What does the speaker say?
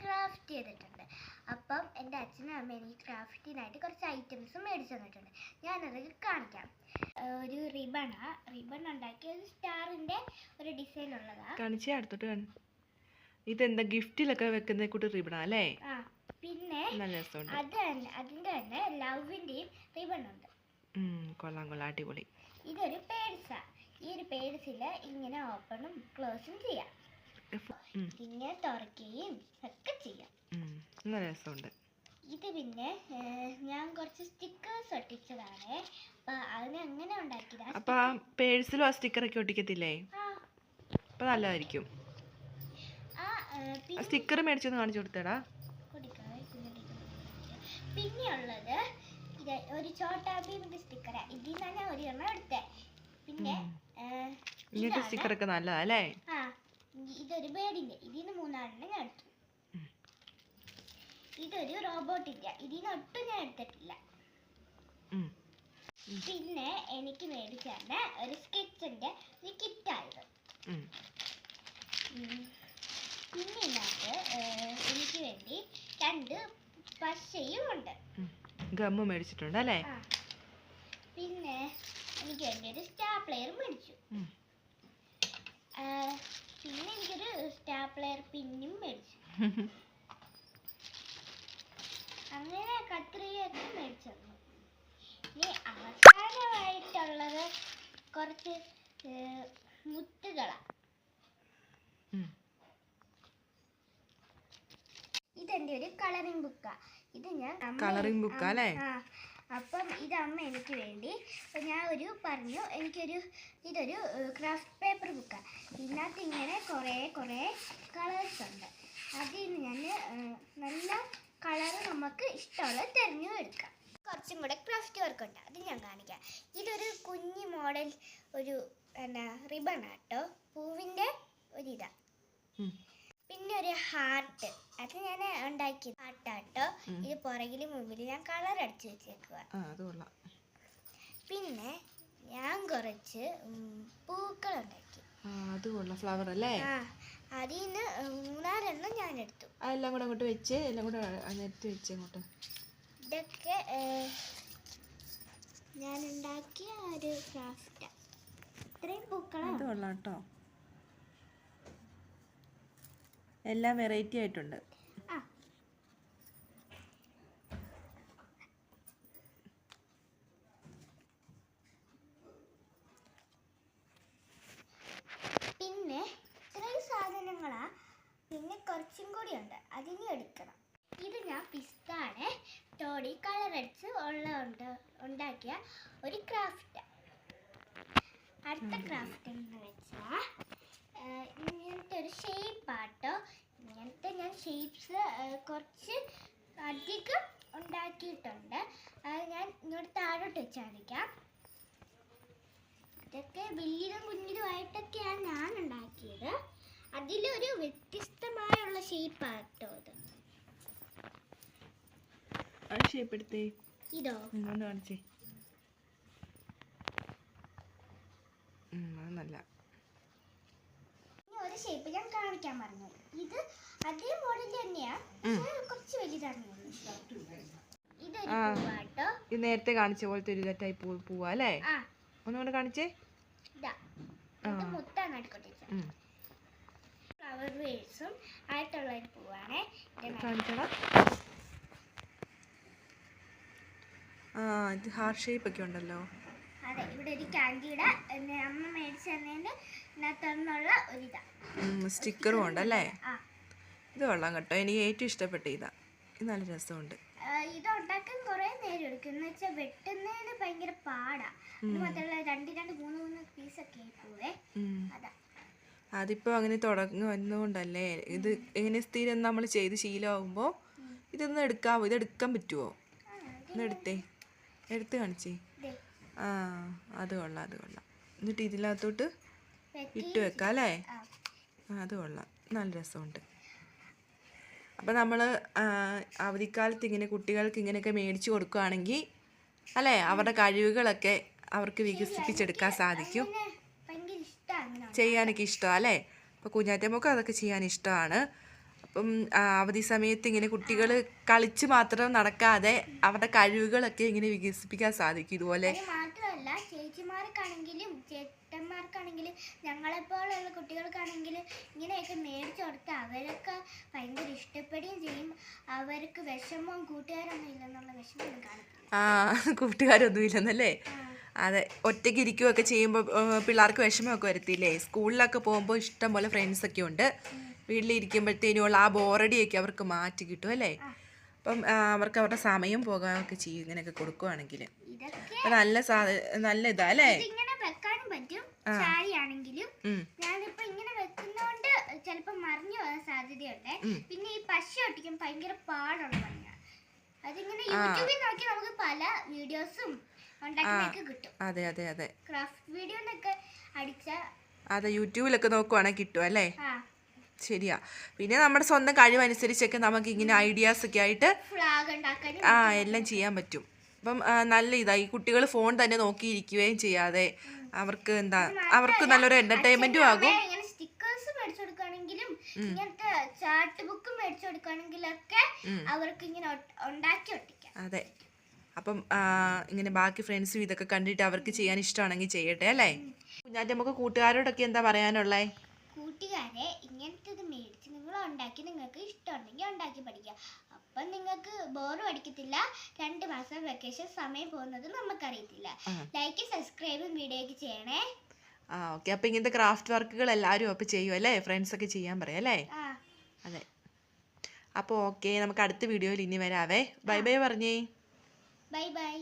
Craft ചെയ്തിട്ടുണ്ട്. അപ്പം എന്റെ അച്ഛനും അമ്മ എനിക്ക് ക്രാഫ്റ്റിനായിട്ട് കുറച്ച് ഐറ്റംസ് മേടിച്ചു തന്നിട്ടുണ്ട്. ഞാനത് കാണിക്കാം. ഒരു റിബണാ റിബൺ ഉണ്ടാക്കിയ ഒരു സ്റ്റാറിന്റെ ഒരു ഡിസൈൻ ഉള്ളതാ. കാണിച്ചേ അടുത്തോട്ട് കാണും. ഇതെന്താ ഗിഫ്റ്റിലൊക്കെ വെക്കുന്ന കൂട്ട് റിബണ അല്ലേ? പിന്നെ നല്ല രസമുണ്ട്. അത് തന്നെ അതിന്റെ തന്നെ ലവിന്റെയും റിബൺ ഉണ്ട്. കൊള്ളാം കൊള്ളാം അടിപൊളി. ഇതൊരു പേഴ്സാ ഈ ഒരു പേഴ്സിൽ ഇങ്ങനെ ഓപ്പണും ക്ലോസും ചെയ്യാം. ഇങ്ങനെ തുറക്കുകയും ഒക്കെ ചെയ്യാം. നല്ല രസമുണ്ട്. ഇത് പിന്നെ ഞാൻ കുറച്ച് സ്റ്റിക്കേഴ്സ് ഒട്ടിച്ചതാണ്. അപ്പൊ അതിനെ അങ്ങനെ ഉണ്ടാക്കിയതാ? അപ്പൊ ആ പേഴ്സിലും ആ സ്റ്റിക്കറൊക്കെ ഒട്ടിക്കത്തില്ലേ? അപ്പൊ നല്ലതായിരിക്കും. പിന്നെ സ്റ്റിക്കർ മേടിച്ചൊന്ന് കാണിച്ചു കൊടുത്തേടാ. പിന്നെയുള്ളത് ഇത് ഒരു ചോട്ടാ ഭീമിന്റെ സ്റ്റിക്കറാ ഇതിൽ നിന്നാണ് ഞാൻ ഒരു എണ്ണ എടുത്തേ. പിന്നെ സ്റ്റിക്കറൊക്കെ നല്ലതാ അല്ലേ? ആ ഇതൊരു ബേഡിന്റെ ഇതിൽ നിന്ന് മൂന്നാലെണ്ണം ഞാൻ എടുത്തു. ഇതൊരു റോബോട്ടിന്റെ ഇതിൽ നിന്ന് ഒട്ടും ഞാൻ എടുത്തിട്ടില്ല. പിന്നെ എനിക്ക് മേടിച്ചാണ് ഒരു സ്കെച്ചിന്റെ ഒരു കിറ്റായത്. പിന്നെ ഇതിനകത്ത് എനിക്ക് വേണ്ടി രണ്ട് പശയും ഉണ്ട്. ഗമ്മ് മേടിച്ചിട്ടുണ്ട് അല്ലേ? പിന്നെ എനിക്ക് വേണ്ടി ഒരു സ്റ്റാപ്ലെയർ മേടിച്ചു. പിന്നെ എനിക്കൊരു സ്റ്റാപ്ലയർ പിന്നും മേടിച്ചു. അങ്ങനെ കത്രികയൊക്കെ മേടിച്ചു തന്നു. ഇനി അവസാനമായിട്ടുള്ളത് കുറച്ച് മുത്തുകളാണ്. ഇതെന്റെ ഒരു കളറിംഗ് ബുക്കാ ഇത് ഞാൻ കളറിംഗ് ബുക്കാ അല്ലേ? അപ്പം ഇത് അമ്മ എനിക്ക് വേണ്ടി. ഞാൻ ഒരു പറഞ്ഞു എനിക്കൊരു ഇതൊരു ക്രാഫ്റ്റ് പേപ്പർ ബുക്കാണ് ഇതിനകത്ത് ഇങ്ങനെ കുറേ കുറേ കളേഴ്സ് ഉണ്ട്. അതിൽ നിന്ന് ഞാൻ നല്ല കളർ നമുക്ക് ഇഷ്ടമുള്ളത് തിരഞ്ഞെടുക്കാം. കുറച്ചും കൂടെ ക്രാഫ്റ്റ് വർക്ക് ഉണ്ട്. അത് ഞാൻ കാണിക്കാം. ഇതൊരു കുഞ്ഞി മോഡൽ ഒരു എന്നാ റിബൺ ആട്ടോ പൂവിന്റെ ഒരിതാ. ഉം. പിന്നെ ഒരു ഹാർട്ട് അത് ഞാൻ ഉണ്ടാക്കി. ഹാർട്ടാട്ടോ ആട്ടോ. ഇത് പുറകിലും മുമ്പിൽ ഞാൻ കളർ അടിച്ചു വെച്ചേക്കുക പിന്നെ ഞാൻ കുറച്ച് പൂക്കൾ ഉണ്ടാക്കി. അത് കൊള്ളാം. ഫ്ലവർ അല്ലേ? അതിൽ നിന്ന് മൂന്നാലെണ്ണം ഞാൻ എടുത്തു. എല്ലാം കൂടെ അങ്ങോട്ട് വെച്ച് എല്ലാം കൂടെ നിരത്തി വെച്ച് അങ്ങോട്ട്. ഇതൊക്കെ ഞാൻ ഉണ്ടാക്കിയ ഒരു ക്രാഫ്റ്റ് ഇത്രയും പൂക്കളാണ് കൊള്ളാം കേട്ടോ. എല്ലാം വെറൈറ്റി ആയിട്ടുണ്ട്. പിന്നെ ഇത്രയും സാധനങ്ങളാ. പിന്നെ കുറച്ചും കൂടി ഉണ്ട്. അതിനി എടുക്കണം. ഇത് ഞാൻ പിസ്താണ് തോടി കളർ അടിച്ച് ഉള്ള ഉണ്ട് ഉണ്ടാക്കിയ ഒരു ക്രാഫ്റ്റ് അടുത്ത ക്രാഫ്റ്റ് എന്ന് വെച്ചാൽ ഇങ്ങനത്തെ ഒരു ഷേപ്പ് ആട്ടോ ഇങ്ങനത്തെ ഞാൻ ഷേപ്പ്സ് കുറച്ച് അധികം ഉണ്ടാക്കിയിട്ടുണ്ട്. അത് ഞാൻ ഇങ്ങോട്ട് താഴോട്ട് വെച്ച് കാണിക്കാം ഇതൊക്കെ വലിയതും കുഞ്ഞിതുമായിട്ടൊക്കെയാണ് ഞാൻ ഉണ്ടാക്കിയത്. അതിലൊരു വ്യത്യസ്തമായുള്ള ഷേപ്പ് ആട്ടോ ഇത് ഷേപ്പ് എടുത്തേ. ഇതോ? കാണിച്ചേ. നല്ല. ഒരു ഷേപ്പ് ഞാൻ കാണിക്കാൻ പറഞ്ഞു ഇത് അതേ മോഡൽ തന്നെയാ ഉം. കുറച്ച് വലുതാണ്. ഇത് നേരത്തെ കാണിച്ച പോലത്തെ ഒരു ടൈപ്പ് പൂവാ അല്ലേ? ഒന്നുകൂടെ കാണിച്ചേ. ഫ്ലവർ വേഴ്സും ആയിട്ടുള്ള ഒരു പൂവാണ്. ഇത് ആ ഇത് ഹാർട്ട് ഷേപ്പ് ഒക്കെ ഉണ്ടല്ലോ. ഒരു കാൻഡിയുടെ എന്നെ അമ്മ മേടിച്ചു തന്നതിന്റെ ഒരു ഒരിതാ. സ്റ്റിക്കറും ഉണ്ടല്ലേ അല്ലേ? ഇത് കൊള്ളാം കേട്ടോ. എനിക്ക് ഏറ്റവും ഇഷ്ടപ്പെട്ട ഇതാ. ഇത് നല്ല രസമുണ്ട്. ഇത് ഉണ്ടാക്കാൻ കുറെ നേരം എടുക്കും. എന്ന് വെച്ചാൽ വെട്ടുന്നതിന് ഭയങ്കര പാടാ. അത് മാത്രമല്ല രണ്ട് രണ്ട് മൂന്ന് മൂന്ന് പീസ് ആയി പോവേ. ഉം. അതാ. അതിപ്പോൾ അങ്ങനെ തുടങ്ങി വന്നുകൊണ്ടല്ലേ ഇത് എങ്ങനെ സ്ഥിരം നമ്മൾ ചെയ്ത് ശീലമാകുമ്പോൾ ഇതൊന്ന് എടുക്കാവോ? ഇത് എടുക്കാൻ പറ്റുമോ ഒന്ന് എടുത്തേ. എടുത്ത് കാണിച്ചേ. ആ അത് കൊള്ളാം അത് കൊള്ളാം. എന്നിട്ട് ഇതിനകത്തോട്ട് ഇട്ട് വെക്കാം അല്ലേ അത് കൊള്ളാം. നല്ല രസമുണ്ട്. അപ്പം നമ്മൾ അവധിക്കാലത്ത് ഇങ്ങനെ കുട്ടികൾക്ക് ഇങ്ങനെയൊക്കെ മേടിച്ചു കൊടുക്കുകയാണെങ്കിൽ അല്ലേ? അവരുടെ കഴിവുകളൊക്കെ അവർക്ക് വികസിപ്പിച്ചെടുക്കാൻ സാധിക്കും. ചെയ്യാനൊക്കെ ഇഷ്ടമാണ് അല്ലേ? അപ്പോൾ കുഞ്ഞാറ്റമ്മക്കും അതൊക്കെ ചെയ്യാൻ ഇഷ്ടമാണ്. അവധി സമയത്ത് ഇങ്ങനെ കുട്ടികൾ കളിച്ച് മാത്രം നടക്കാതെ അവരുടെ കഴിവുകളൊക്കെ ഇങ്ങനെ വികസിപ്പിക്കാൻ സാധിക്കും ഇതുപോലെ. മാത്രമല്ല ചേച്ചിമാർക്കാണെങ്കിലും ചേട്ടന്മാർക്കാണെങ്കിലും ഞങ്ങളെപ്പോലുള്ള കുട്ടികൾക്കാണെങ്കിലും ഇങ്ങനെയൊക്കെ മേടിച്ചു കൊടുത്ത് അവരൊക്കെ ഭയങ്കര ഇഷ്ടപ്പെടുകയും ചെയ്യും. അവർക്ക് വിഷമം കൂട്ടുകാരൊന്നും ഇല്ലെന്നുള്ള വിഷമം കാണത്തില്ല ആ കൂട്ടുകാരൊന്നും ഇല്ലെന്നല്ലേ അതെ ഒറ്റയ്ക്ക് ഇരിക്കുകയൊക്കെ ചെയ്യുമ്പോൾ പിള്ളേർക്ക് വിഷമമൊക്കെ വരത്തില്ലേ? സ്കൂളിലൊക്കെ പോകുമ്പോൾ ഇഷ്ടം പോലെ ഫ്രണ്ട്സൊക്കെ ഉണ്ട്. വീട്ടിലിരിക്കുമ്പോഴത്തേനുള്ള ആ ബോറടിയൊക്കെ അവർക്ക് മാറ്റി കിട്ടും അല്ലേ? അപ്പം അവർക്ക് അവരുടെ സമയം പോകാനൊക്കെ ചെയ്യും ഇങ്ങനെയൊക്കെ കൊടുക്കുവാണെങ്കിൽ. നല്ല നല്ല ഇതാ അല്ലേ? വെക്കാനും പറ്റും. ചായയാണെങ്കിലും. ഉം. ഞാനിപ്പോ ഇങ്ങനെ വെക്കുന്നോണ്ട് ചിലപ്പോ മറിഞ്ഞു പോകാൻ സാധ്യതയുണ്ട്. പിന്നെ ഈ പശ ഒട്ടിക്കാൻ ഭയങ്കര പാടുള്ള പണിയാണ് അതിങ്ങനെ യൂട്യൂബിൽ നോക്കി നമുക്ക് പല വീഡിയോസും അതെ അതെ അതെ. ക്രാഫ്റ്റ് വീഡിയോ എന്നൊക്കെ അടിച്ച അതെ യൂട്യൂബിലൊക്കെ നോക്കുവാണെങ്കിൽ കിട്ടും അല്ലേ? ശരിയാ. പിന്നെ നമ്മുടെ സ്വന്തം കഴിവനുസരിച്ചൊക്കെ നമുക്ക് ഇങ്ങനെ ഐഡിയാസ് ഒക്കെ ആയിട്ട് ആ എല്ലാം ചെയ്യാൻ പറ്റും. അപ്പം നല്ല ഇതായി കുട്ടികൾ ഫോൺ തന്നെ നോക്കിയിരിക്കുകയും ചെയ്യാതെ അവർക്ക് എന്താ അവർക്ക് നല്ലൊരു എന്റർടൈൻമെന്റും ആകും. ഇങ്ങനത്തെ ചാർട്ട് ബുക്ക് മേടിച്ചു കൊടുക്കുകയാണെങ്കിലൊക്കെ അവർക്ക് ഇങ്ങനെ ഉണ്ടാക്കി ഒട്ടിക്കാം. അതെ. അപ്പം ഇങ്ങനെ ബാക്കി ഫ്രണ്ട്സും ഇതൊക്കെ കണ്ടിട്ട് അവർക്ക് ചെയ്യാൻ ഇഷ്ടമാണെങ്കിൽ ചെയ്യട്ടെ അല്ലേ? ഞാൻ നമുക്ക് കൂട്ടുകാരോടൊക്കെ എന്താ പറയാനുള്ളേ? കൂട്ടുകാരെ ഇങ്ങനത്തെ ഇത് മേടിച്ച് നിങ്ങൾ ഉണ്ടാക്കി ഇഷ്ടമുണ്ടെങ്കിൽ ഉണ്ടാക്കി പഠിക്കുക. അപ്പം നിങ്ങൾക്ക് ബോറും അടിക്കത്തില്ല. രണ്ട് മാസം വെക്കേഷൻ സമയം പോകുന്നത് നമുക്കറിയത്തില്ല. ലൈക്ക് സബ്സ്ക്രൈബും ഒക്കെ ചെയ്യണേ. ആ ഓക്കെ അപ്പം ഇങ്ങനത്തെ ക്രാഫ്റ്റ് വർക്കുകൾ എല്ലാവരും അപ്പോൾ ചെയ്യും അല്ലേ? ഫ്രണ്ട്സൊക്കെ ചെയ്യാൻ പറയാം അല്ലേ? അതെ. അപ്പോൾ ഓക്കെ നമുക്ക് അടുത്ത വീഡിയോയിൽ ഇനി വരാവേ. ബൈ ബൈ പറഞ്ഞേ. Bye bye